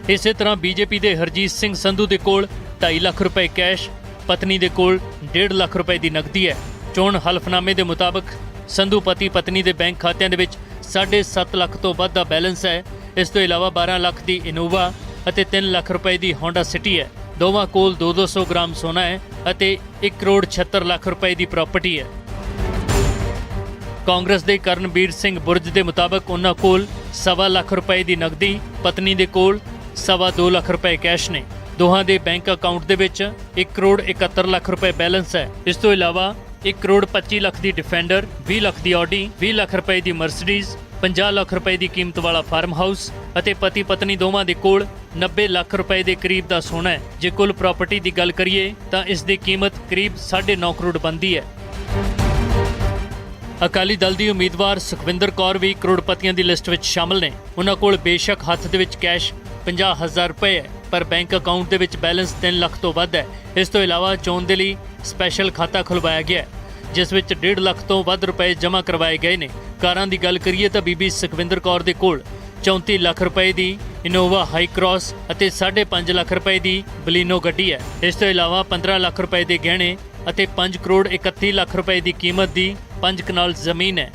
ਇਸੇ ਤਰ੍ਹਾਂ ਬੀਜੇਪੀ ਦੇ ਹਰਜੀਤ ਸਿੰਘ ਸੰਧੂ ਦੇ ਕੋਲ 2.5 ਲੱਖ ਰੁਪਏ ਕੈਸ਼, ਪਤਨੀ ਦੇ ਕੋਲ 1.5 ਲੱਖ ਰੁਪਏ ਦੀ ਨਕਦੀ ਹੈ। ਚੋਣ ਹਲਫਨਾਮੇ ਦੇ ਮੁਤਾਬਕ ਸੰਧੂ ਪਤੀ ਪਤਨੀ ਦੇ ਬੈਂਕ ਖਾਤਿਆਂ ਦੇ ਵਿੱਚ 7.5 ਲੱਖ ਤੋਂ ਵੱਧ ਦਾ ਬੈਲੈਂਸ ਹੈ। ਇਸ ਤੋਂ ਇਲਾਵਾ 12 ਲੱਖ ਦੀ ਇਨੋਵਾ ਅਤੇ 3 ਲੱਖ ਰੁਪਏ ਦੀ ਹੋਂਡਾ ਸਿਟੀ ਹੈ। ਦੋਵਾਂ ਕੋਲ 2-200 ਗ੍ਰਾਮ ਸੋਨਾ ਹੈ ਅਤੇ 1 ਕਰੋੜ 76 ਲੱਖ ਰੁਪਏ ਦੀ ਪ੍ਰਾਪਰਟੀ ਹੈ। ਕਾਂਗਰਸ ਦੇ ਕਰਨਬੀਰ ਸਿੰਘ ਬੁਰਜ ਦੇ ਮੁਤਾਬਕ ਉਹਨਾਂ ਕੋਲ ਸਵਾ ਲੱਖ ਰੁਪਏ ਦੀ ਨਕਦੀ, ਪਤਨੀ ਦੇ ਕੋਲ ਸਵਾ 2 ਲੱਖ ਰੁਪਏ ਕੈਸ਼ ਨੇ। ਦੋਹਾਂ ਦੇ ਬੈਂਕ ਅਕਾਊਂਟ ਦੇ ਵਿੱਚ 1 ਕਰੋੜ 71 ਲੱਖ ਰੁਪਏ ਬੈਲੈਂਸ ਹੈ। ਇਸ ਤੋਂ ਇਲਾਵਾ 1 ਕਰੋੜ 25 ਲੱਖ ਦੀ ਡਿਫੈਂਡਰ 20 ਲੱਖ ਦੀ ਆਡੀ 20 ਲੱਖ ਰੁਪਏ ਦੀ ਮਰਸੀਡੀਜ਼ 50 ਲੱਖ ਰੁਪਏ ਦੀ ਕੀਮਤ ਵਾਲਾ ਫਾਰਮ ਹਾਊਸ ਅਤੇ ਪਤੀ ਪਤਨੀ ਦੋਵਾਂ ਦੇ ਕੋਲ 90 ਲੱਖ ਰੁਪਏ ਦੇ ਕਰੀਬ ਦਾ ਸੋਨਾ ਹੈ। ਜੇ ਕੁੱਲ ਪ੍ਰਾਪਰਟੀ ਦੀ ਗੱਲ ਕਰੀਏ ਤਾਂ ਇਸ ਦੀ ਕੀਮਤ ਕਰੀਬ 9.5 ਕਰੋੜ ਬਣਦੀ ਹੈ। ਅਕਾਲੀ ਦਲ ਦੀ ਉਮੀਦਵਾਰ ਸੁਖਵਿੰਦਰ ਕੌਰ ਵੀ ਕਰੋੜਪਤੀਆਂ ਦੀ ਲਿਸਟ ਵਿੱਚ ਸ਼ਾਮਲ ਨੇ। ਉਹਨਾਂ ਕੋਲ ਬੇਸ਼ੱਕ ਹੱਥ ਦੇ ਵਿੱਚ ਕੈਸ਼ 50000 ਰੁਪਏ ਹੈ, ਪਰ ਬੈਂਕ ਅਕਾਊਂਟ ਦੇ ਵਿੱਚ ਬੈਲੈਂਸ 3 ਲੱਖ ਤੋਂ ਵੱਧ ਹੈ। ਇਸ ਤੋਂ ਇਲਾਵਾ ਚੋਣ ਦੇ ਲਈ ਸਪੈਸ਼ਲ ਖਾਤਾ ਖੁਲਵਾਇਆ ਗਿਆ ਹੈ, ਜਿਸ ਵਿੱਚ 1.5 ਲੱਖ ਤੋਂ ਵੱਧ ਰੁਪਏ ਜਮ੍ਹਾਂ ਕਰਵਾਏ ਗਏ ਨੇ। ਕਾਰਾਂ ਦੀ ਗੱਲ ਕਰੀਏ ਤਾਂ ਬੀਬੀ ਸੁਖਵਿੰਦਰ ਕੌਰ ਦੇ ਕੋਲ 34 ਲੱਖ ਰੁਪਏ ਦੀ ਇਨੋਵਾ ਹਾਈ ਕ੍ਰਾਸ ਅਤੇ 5.5 ਲੱਖ ਰੁਪਏ ਦੀ ਬਲੀਨੋ ਗੱਡੀ ਹੈ। ਇਸ ਤੋਂ ਇਲਾਵਾ 15 ਲੱਖ ਰੁਪਏ ਦੇ ਗਹਿਣੇ ਅਤੇ 5 ਕਰੋੜ 31 ਲੱਖ ਰੁਪਏ ਦੀ ਕੀਮਤ ਦੀ 5 ਕਨਾਲ ਜ਼ਮੀਨ ਹੈ।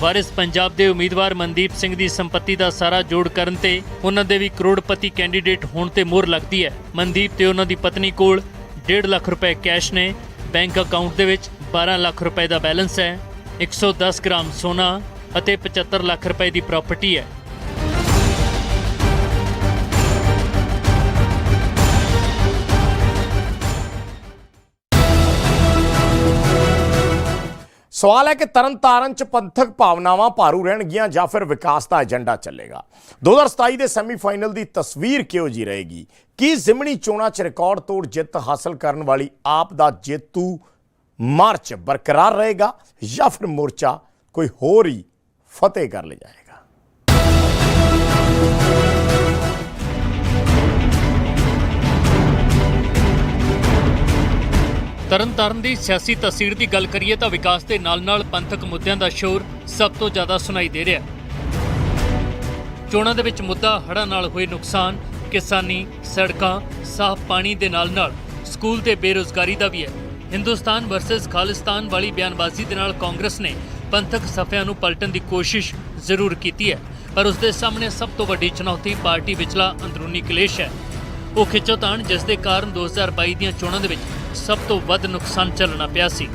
ਵਾਰਿਸ ਪੰਜਾਬ ਦੇ ਉਮੀਦਵਾਰ ਮਨਦੀਪ ਸਿੰਘ ਦੀ ਸੰਪਤੀ ਦਾ ਸਾਰਾ ਜੋੜ ਕਰਨ ਤੇ ਉਹਨਾਂ ਦੇ ਵੀ ਕਰੋੜਪਤੀ ਕੈਂਡੀਡੇਟ ਹੋਣ ਤੇ ਮੋਹਰ ਲੱਗਦੀ ਹੈ। ਮਨਦੀਪ ਤੇ ਉਹਨਾਂ ਦੀ ਪਤਨੀ ਕੋਲ 1.5 ਲੱਖ ਰੁਪਏ ਕੈਸ਼ ਨੇ। ਬੈਂਕ ਅਕਾਊਂਟ ਦੇ ਵਿੱਚ 12 ਲੱਖ ਰੁਪਏ ਦਾ ਬੈਲੈਂਸ ਹੈ। 110 ਗ੍ਰਾਮ ਸੋਨਾ ਅਤੇ 75 ਲੱਖ ਰੁਪਏ ਦੀ ਪ੍ਰਾਪਰਟੀ ਹੈ। ਸਵਾਲ ਹੈ ਕਿ ਤਰਨਤਾਰਨ ਚ ਪੰਥਕ ਭਾਵਨਾਵਾਂ ਭਾਰੂ ਰਹਿਣਗੀਆਂ ਜਾਂ ਫਿਰ ਵਿਕਾਸ ਦਾ ਏਜੰਡਾ ਚੱਲੇਗਾ? 2027 ਦੇ ਸੈਮੀਫਾਈਨਲ ਦੀ ਤਸਵੀਰ ਕਿਹੋ ਜੀ ਰਹੇਗੀ? ਕੀ ਜ਼ਿਮਨੀ ਚੋਣਾਂ ਚ ਰਿਕਾਰਡ ਤੋੜ ਜਿੱਤ ਹਾਸਲ ਕਰਨ ਵਾਲੀ ਆਪ ਦਾ ਜੇਤੂ ਮਾਰਚ ਬਰਕਰਾਰ ਰਹੇਗਾ ਜਾਂ ਫਿਰ ਮੋਰਚਾ ਕੋਈ ਹੋਰ ਹੀ ਫਤਿਹ ਕਰ ਲੈ ਜਾਏਗਾ ਤਰਨਤਾਰਨ ਦੀ ਸਿਆਸੀ ਤਸਵੀਰ ਦੀ ਗੱਲ ਕਰੀਏ ਤਾਂ ਵਿਕਾਸ ਦੇ ਨਾਲ-ਨਾਲ ਪੰਥਕ ਮੁੱਦਿਆਂ ਦਾ ਸ਼ੋਰ ਸਭ ਤੋਂ ਜ਼ਿਆਦਾ ਸੁਣਾਈ ਦੇ ਰਿਹਾ ਚੋਣਾਂ ਦੇ ਵਿੱਚ ਮੁੱਦਾ ਹੜ੍ਹਾਂ ਨਾਲ ਹੋਏ ਨੁਕਸਾਨ, ਕਿਸਾਨੀ, ਸੜਕਾਂ, ਸਾਫ਼ ਪਾਣੀ ਦੇ ਨਾਲ-ਨਾਲ ਸਕੂਲ ਤੇ ਬੇਰੋਜ਼ਗਾਰੀ ਦਾ ਵੀ ਹੈ। ਹਿੰਦੁਸਤਾਨ ਵਰਸਸ ਖਾਲਿਸਤਾਨ ਵਾਲੀ ਬਿਆਨਬਾਜ਼ੀ ਦੇ ਨਾਲ ਕਾਂਗਰਸ ਨੇ ਪੰਥਕ ਸਫ਼ਿਆਂ ਨੂੰ ਪਲਟਣ ਦੀ ਕੋਸ਼ਿਸ਼ ਜ਼ਰੂਰ ਕੀਤੀ ਹੈ, ਪਰ ਉਸ ਦੇ ਸਾਹਮਣੇ ਸਭ ਤੋਂ ਵੱਡੀ ਚੁਣੌਤੀ ਪਾਰਟੀ ਵਿਚਲਾ ਅੰਦਰੂਨੀ ਕਲੇਸ਼ ਹੈ। ਉਹ ਖਿੱਚੋਤਾਣ ਜਿਸ ਦੇ ਕਾਰਨ 2022 ਦੀਆਂ ਚੋਣਾਂ ਦੇ ਵਿੱਚ ਸਭ ਤੋਂ ਵੱਧ ਨੁਕਸਾਨ ਝੱਲਣਾ ਪਿਆ ਸੀ।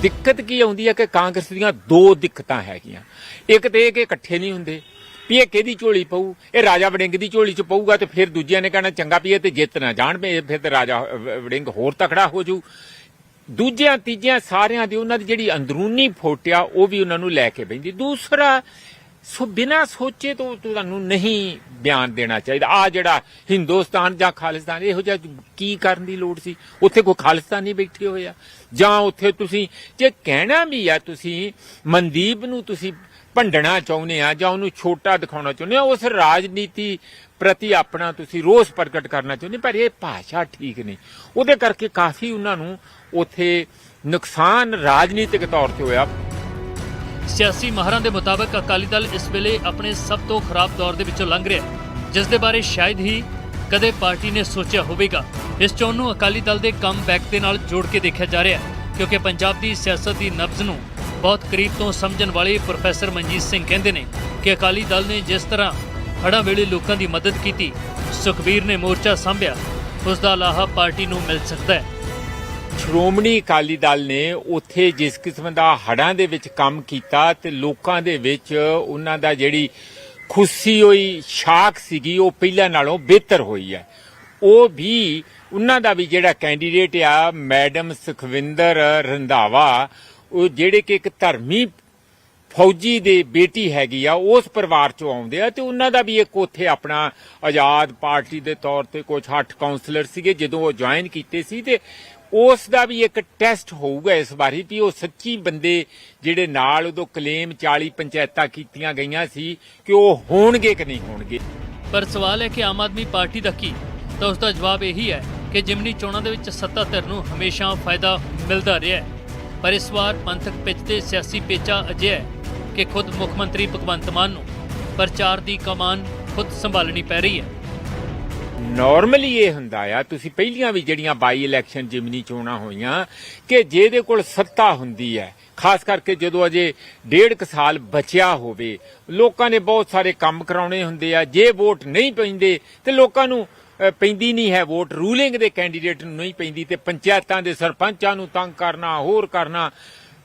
ਦਿੱਕਤ ਕੀ ਆਉਂਦੀ ਹੈ ਕਿ ਕਾਂਗਰਸ ਦੀਆਂ ਦੋ ਦਿੱਕਤਾਂ ਹੈਗੀਆਂ। ਇੱਕ ਤੇ ਇਹ ਕਿ ਇਕੱਠੇ ਨਹੀਂ ਹੁੰਦੇ, ਵੀ ਇਹ ਕਿਹਦੀ ਝੋਲੀ ਪਊ? ਇਹ ਰਾਜਾ ਵੜਿੰਗ ਦੀ ਝੋਲੀ ਚ ਪਊਗਾ ਤੇ ਫਿਰ ਦੂਜਿਆਂ ਨੇ ਕਹਿਣਾ ਚੰਗਾ ਵੀ ਇਹ ਤੇ ਜਿੱਤ ਨਾ ਜਾਣ ਪਏ ਫਿਰ ਤੇ ਰਾਜਾ ਵੜਿੰਗ ਹੋਰ ਤਕੜਾ ਹੋ ਜੂ। ਦੂਜਿਆਂ, ਤੀਜਿਆਂ ਸਾਰਿਆਂ ਦੀ ਉਹਨਾਂ ਦੀ ਜਿਹੜੀ ਅੰਦਰੂਨੀ ਫੋਟਿਆ, ਉਹ ਵੀ ਉਹਨਾਂ ਨੂੰ ਲੈ ਕੇ ਬੈਂਦੀ ਦੂਸਰਾ ਸੋ ਬਿਨਾਂ ਸੋਚੇ ਤੋਂ ਤੁਹਾਨੂੰ ਨਹੀਂ ਬਿਆਨ ਦੇਣਾ ਚਾਹੀਦਾ। ਆ ਜਿਹੜਾ ਹਿੰਦੁਸਤਾਨ ਜਾਂ ਖਾਲਿਸਤਾਨ, ਇਹੋ ਜਿਹਾ ਕੀ ਕਰਨ ਦੀ ਲੋੜ ਸੀ? ਉੱਥੇ ਕੋਈ ਖਾਲਿਸਤਾਨੀ ਬੈਠੇ ਹੋਏ ਆ? ਜਾਂ ਉੱਥੇ ਤੁਸੀਂ, ਜੇ ਕਹਿਣਾ ਵੀ ਆ ਤੁਸੀਂ ਮਨਦੀਪ ਨੂੰ ਤੁਸੀਂ ਭੰਡਣਾ ਚਾਹੁੰਦੇ ਆ ਜਾਂ ਉਹਨੂੰ ਛੋਟਾ ਦਿਖਾਉਣਾ ਚਾਹੁੰਦੇ ਆ, ਉਸ ਰਾਜਨੀਤੀ ਪ੍ਰਤੀ ਆਪਣਾ ਤੁਸੀਂ ਰੋਸ ਪ੍ਰਗਟ ਕਰਨਾ ਚਾਹੁੰਦੇ, ਪਰ ਇਹ ਭਾਸ਼ਾ ਠੀਕ ਨਹੀਂ। ਉਹਦੇ ਕਰਕੇ ਕਾਫੀ ਉਹਨਾਂ ਨੂੰ ਉੱਥੇ ਨੁਕਸਾਨ ਰਾਜਨੀਤਿਕ ਤੌਰ ਤੇ ਹੋਇਆ। ਸਿਆਸੀ ਮਾਹਰਾਂ ਦੇ ਮੁਤਾਬਕ ਅਕਾਲੀ ਦਲ ਇਸ ਵੇਲੇ ਆਪਣੇ ਸਭ ਤੋਂ ਖਰਾਬ ਦੌਰ ਦੇ ਵਿੱਚੋਂ ਲੰਘ ਰਿਹਾ ਹੈ, ਜਿਸ ਦੇ ਬਾਰੇ ਸ਼ਾਇਦ ਹੀ ਕਦੇ ਪਾਰਟੀ ਨੇ ਸੋਚਿਆ ਹੋਵੇਗਾ। ਇਸ ਚੋਣ ਨੂੰ ਅਕਾਲੀ ਦਲ ਦੇ ਕਮਬੈਕ ਦੇ ਨਾਲ ਜੋੜ ਕੇ ਦੇਖਿਆ ਜਾ ਰਿਹਾ ਹੈ, ਕਿਉਂਕਿ ਪੰਜਾਬ ਦੀ ਸਿਆਸਤ ਦੀ ਨਬਜ਼ ਨੂੰ ਬਹੁਤ ਕਰੀਬ ਤੋਂ ਸਮਝਣ ਵਾਲੇ ਪ੍ਰੋਫੈਸਰ ਮਨਜੀਤ ਸਿੰਘ ਕਹਿੰਦੇ ਨੇ ਕਿ ਅਕਾਲੀ ਦਲ ਨੇ ਜਿਸ ਤਰ੍ਹਾਂ ਹੜ੍ਹਾਂ ਵੇਲੇ ਲੋਕਾਂ ਦੀ ਮਦਦ ਕੀਤੀ, ਸੁਖਬੀਰ ਨੇ ਮੋਰਚਾ ਸੰਭਿਆ, ਉਸ ਦਾ ਲਾਹਾ ਪਾਰਟੀ ਨੂੰ ਮਿਲ ਸਕਦਾ ਹੈ। ਸ਼੍ਰੋਮਣੀ ਅਕਾਲੀ ਦਲ ਨੇ ਉੱਥੇ ਜਿਸ ਕਿਸਮ ਦਾ ਹੜਾਂ ਦੇ ਵਿੱਚ ਕੰਮ ਕੀਤਾ ਤੇ ਲੋਕਾਂ ਦੇ ਵਿੱਚ ਉਹਨਾਂ ਦਾ ਜਿਹੜੀ ਖੁਸ਼ੀ ਹੋਈ ਸ਼ਾਖ ਸੀਗੀ, ਉਹ ਪਹਿਲਾਂ ਨਾਲੋਂ ਬਿਹਤਰ ਹੋਈ ਹੈ। ਉਹ ਵੀ ਉਹਨਾਂ ਦਾ ਵੀ ਜਿਹੜਾ ਕੈਂਡੀਡੇਟ ਆ, ਮੈਡਮ ਸੁਖਵਿੰਦਰ ਰੰਧਾਵਾ, ਉਹ ਜਿਹੜੇ ਕਿ ਇੱਕ ਧਰਮੀ ਫੌਜੀ ਦੇ ਬੇਟੀ ਹੈਗੀ ਆ, ਉਸ ਪਰਿਵਾਰ ਚੋਂ ਆਉਂਦੇ ਆ ਤੇ ਉਹਨਾਂ ਦਾ ਵੀ ਇੱਕ ਉੱਥੇ ਆਪਣਾ ਆਜ਼ਾਦ ਪਾਰਟੀ ਦੇ ਤੌਰ ਤੇ ਕੁਝ ਅੱਠ ਕਾਉਂਸਲਰ ਸੀਗੇ, ਜਦੋਂ ਉਹ ਜੁਆਇਨ ਕੀਤੇ ਸੀ ਤੇ ਉਸ ਦਾ ਵੀ ਇੱਕ ਟੈਸਟ ਹੋਊਗਾ ਇਸ ਵਾਰੀ ਵੀ ਉਹ ਸੱਚੀ ਬੰਦੇ ਜਿਹੜੇ ਨਾਲ ਉਦੋਂ ਕਲੇਮ 40 ਪੰਚਾਇਤਾਂ ਕੀਤੀਆਂ ਗਈਆਂ ਸੀ ਕਿ ਉਹ ਹੋਣਗੇ ਕਿ ਨਹੀਂ ਹੋਣਗੇ। ਪਰ ਸਵਾਲ ਹੈ ਕਿ ਆਮ ਆਦਮੀ ਪਾਰਟੀ ਦਾ ਕੀ? ਤਾਂ ਉਸ ਦਾ ਜਵਾਬ ਇਹੀ ਹੈ ਕਿ ਜਿਮਨੀ ਚੋਣਾਂ ਦੇ ਵਿੱਚ ਸੱਤਾ ਧਿਰ ਨੂੰ ਹਮੇਸ਼ਾ ਫਾਇਦਾ ਮਿਲਦਾ ਰਿਹਾ ਹੈ। ਪਰ ਇਸ ਵਾਰ ਪੰਥਕ ਪਿੱਚ ਤੇ ਸਿਆਸੀ ਪੇਚਾ ਅਜਿਹਾ ਹੈ ਕਿ ਖੁਦ ਮੁੱਖ ਮੰਤਰੀ ਭਗਵੰਤ ਮਾਨ ਨੂੰ ਪ੍ਰਚਾਰ ਦੀ ਕਮਾਨ ਖੁਦ ਸੰਭਾਲਣੀ ਪੈ ਰਹੀ ਹੈ। ਨਾਰਮਲੀ ਇਹ ਹੁੰਦਾ ਆ, ਤੁਸੀਂ ਪਹਿਲੀਆਂ ਵੀ ਜਿਹੜੀਆਂ ਬਾਈ ਇਲੈਕਸ਼ਨ ਜਿਮਨੀ ਚੋਣਾਂ ਹੋਈਆਂ, ਕਿ ਜਿਹਦੇ ਕੋਲ ਸੱਤਾ ਹੁੰਦੀ ਹੈ, ਖਾਸ ਕਰਕੇ ਜਦੋਂ ਅਜੇ ਡੇਢ ਕੁ ਸਾਲ ਬਚਿਆ ਹੋਵੇ, ਲੋਕਾਂ ਨੇ ਬਹੁਤ ਸਾਰੇ ਕੰਮ ਕਰਾਉਣੇ ਹੁੰਦੇ ਆ, ਜੇ ਵੋਟ ਨਹੀਂ ਪੈਂਦੇ ਤੇ ਲੋਕਾਂ ਨੂੰ ਪੈਂਦੀ ਨਹੀਂ ਹੈ ਵੋਟ ਰੂਲਿੰਗ ਦੇ ਕੈਂਡੀਡੇਟ ਨੂੰ ਨਹੀਂ ਪੈਂਦੀ ਤੇ ਪੰਚਾਇਤਾਂ ਦੇ ਸਰਪੰਚਾਂ ਨੂੰ ਤੰਗ ਕਰਨਾ, ਹੋਰ ਕਰਨਾ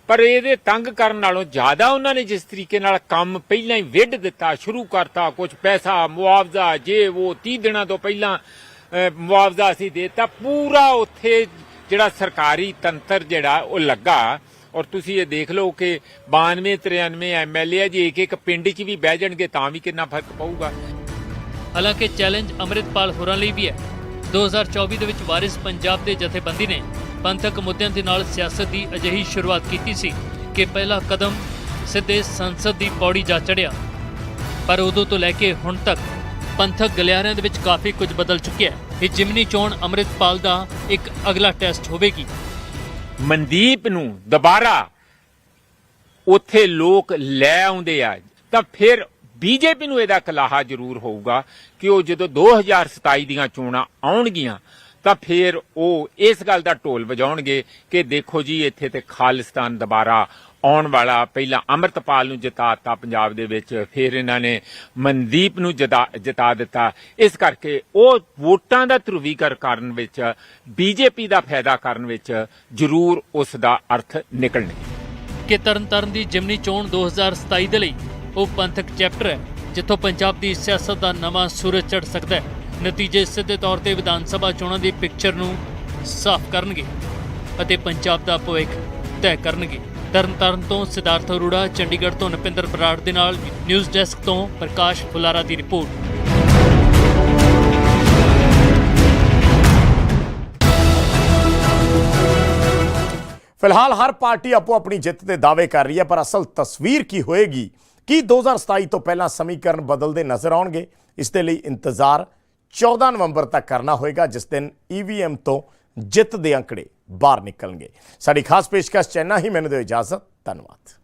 ਪਰ ਇਹਦੇ ਤੰਗ ਕਰਨ ਨਾਲੋਂ ਜ਼ਿਆਦਾ ਉਹਨਾਂ ਨੇ ਜਿਸ ਤਰੀਕੇ ਨਾਲ ਕੰਮ ਪਹਿਲਾਂ ਹੀ ਵਿੱਢ ਦਿੱਤਾ, ਸ਼ੁਰੂ ਕਰਤਾ ਕੁਝ ਪੈਸਾ, ਮੁਆਵਜ਼ਾ, ਜੇ ਉਹ 30 ਦਿਨਾਂ ਤੋਂ ਪਹਿਲਾਂ ਮੁਆਵਜ਼ਾ ਅਸੀਂ ਦੇਤਾ, ਪੂਰਾ ਉੱਥੇ ਜਿਹੜਾ ਸਰਕਾਰੀ ਤੰਤਰ ਜਿਹੜਾ ਉਹ ਲੱਗਾ। ਔਰ ਤੁਸੀਂ ਇਹ ਦੇਖ ਲਓ ਕਿ 92 93 ਐਮਐਲਏ ਜੀ ਇੱਕ ਇੱਕ ਪਿੰਡ 'ਚ ਵੀ ਬਹਿ ਜਾਣਗੇ ਤਾਂ ਵੀ ਕਿੰਨਾ ਫ਼ਰਕ ਪਊਗਾ। ਹਾਲਾਂਕਿ ਚੈਲੰਜ ਅੰਮ੍ਰਿਤਪਾਲ ਹੋਰਾਂ ਲਈ ਵੀ ਹੈ। 2024 ਦੇ ਵਿੱਚ ਵਾਰਿਸ ਪੰਜਾਬ ਦੇ ਜਥੇਬੰਦੀ ਨੇ ਪੰਥਕ ਮੁੱਦਿਆਂ ਦੇ ਨਾਲ ਸਿਆਸਤ ਦੀ ਅਜਿਹੀ ਸ਼ੁਰੂਆਤ ਕੀਤੀ ਸੀ ਕਿ ਪਹਿਲਾ ਕਦਮ ਸਿੱਧੇ ਸੰਸਦ ਦੀ ਪੌੜੀ ਜਾ ਚੜਿਆ। ਪਰ ਉਦੋਂ ਤੋਂ ਲੈ ਕੇ ਹੁਣ ਤੱਕ ਪੰਥਕ ਗਲਿਆਰਿਆਂ ਦੇ ਵਿੱਚ ਕਾਫੀ ਕੁਝ ਬਦਲ ਚੁੱਕਿਆ ਹੈ। ਇਹ ਜਿਮਨੀ ਚੋਣ ਅੰਮ੍ਰਿਤਪਾਲ ਦਾ ਇੱਕ ਅਗਲਾ ਟੈਸਟ ਹੋਵੇਗੀ। ਮਨਦੀਪ ਨੂੰ ਦੁਬਾਰਾ ਉੱਥੇ ਲੋਕ ਲੈ ਆਉਂਦੇ ਆ, ਤਾਂ ਫਿਰ ਬੀਜੇਪੀ ਨੂੰ ਇਹਦਾ ਕਲਾਹਾ ਜ਼ਰੂਰ ਹੋਊਗਾ ਕਿ ਉਹ ਜਦੋਂ 2027 ਦੀਆਂ ਚੋਣਾਂ ਆਉਣਗੀਆਂ ਤਾਂ ਫਿਰ ਉਹ ਇਸ ਗੱਲ ਦਾ ਢੋਲ ਵਜਾਉਣਗੇ ਕਿ ਦੇਖੋ ਜੀ, ਇੱਥੇ ਤੇ ਖਾਲਿਸਤਾਨ ਦੁਬਾਰਾ ਆਉਣ ਵਾਲਾ, ਪਹਿਲਾਂ ਅੰਮ੍ਰਿਤਪਾਲ ਨੂੰ ਜਿਤਾਤਾ ਪੰਜਾਬ ਦੇ ਵਿੱਚ, ਫਿਰ ਇਹਨਾਂ ਨੇ ਮਨਦੀਪ ਨੂੰ ਜਿਤਾ ਦਿੱਤਾ। ਇਸ ਕਰਕੇ ਉਹ ਵੋਟਾਂ ਦਾ ਧਰੁਵੀਕਰ ਕਰਨ ਵਿੱਚ, ਬੀਜੇਪੀ ਦਾ ਫਾਇਦਾ ਕਰਨ ਵਿੱਚ ਜ਼ਰੂਰ ਉਸ ਦਾ ਅਰਥ ਨਿਕਲਣਗੇ। ਕਿ ਤਰਨਤਾਰਨ ਦੀ ਜਿਮਨੀ ਚੋਣ 2027 ਦੇ ਲਈ ਉਹ ਪੰਥਕ ਚੈਪਟਰ ਹੈ, ਜਿੱਥੋਂ ਪੰਜਾਬ ਦੀ ਸਿਆਸਤ ਦਾ ਨਵਾਂ ਸੂਰਜ ਚੜ ਸਕਦਾ ਹੈ। ਨਤੀਜੇ ਸਿੱਧੇ ਤੌਰ ਤੇ ਵਿਧਾਨ ਸਭਾ ਚੋਣਾਂ ਦੀ ਪਿਕਚਰ ਨੂੰ ਸਾਫ਼ ਕਰਨਗੇ ਅਤੇ ਪੰਜਾਬ ਦਾ ਭਵਿੱਖ ਤੈਅ ਕਰਨਗੇ। ਤਰਨਤਾਰਨ ਤੋਂ ਸਿਧਾਰਥ ਅਰੋੜਾ, ਚੰਡੀਗੜ੍ਹ ਤੋਂ ਨਪਿੰਦਰ ਬਰਾੜ ਦੇ ਨਾਲ ਨਿਊਜ਼ ਡੈਸਕ ਤੋਂ ਪ੍ਰਕਾਸ਼ ਫੁਲਾਰਾ ਦੀ ਰਿਪੋਰਟ। ਫਿਲਹਾਲ ਹਰ ਪਾਰਟੀ ਆਪੋ ਆਪਣੀ ਜਿੱਤ ਦੇ ਦਾਅਵੇ ਕਰ ਰਹੀ ਹੈ, ਪਰ ਅਸਲ ਤਸਵੀਰ ਕੀ ਹੋਏਗੀ? ਕੀ 2027 ਤੋਂ ਪਹਿਲਾਂ ਸਮੀਕਰਨ ਬਦਲਦੇ ਨਜ਼ਰ ਆਉਣਗੇ? ਇਸ ਦੇ ਲਈ ਇੰਤਜ਼ਾਰ 14 ਨਵੰਬਰ ਤੱਕ ਕਰਨਾ ਹੋਏਗਾ, ਜਿਸ ਦਿਨ ਈਵੀਐਮ ਤੋਂ ਜਿੱਤ ਦੇ ਅੰਕੜੇ ਬਾਹਰ ਨਿਕਲਣਗੇ। ਸਾਡੀ ਖਾਸ ਪੇਸ਼ਕਸ਼ ਚ ਹੀ, ਮੈਨੂੰ ਦਿਓ ਇਜਾਜ਼ਤ, ਧੰਨਵਾਦ।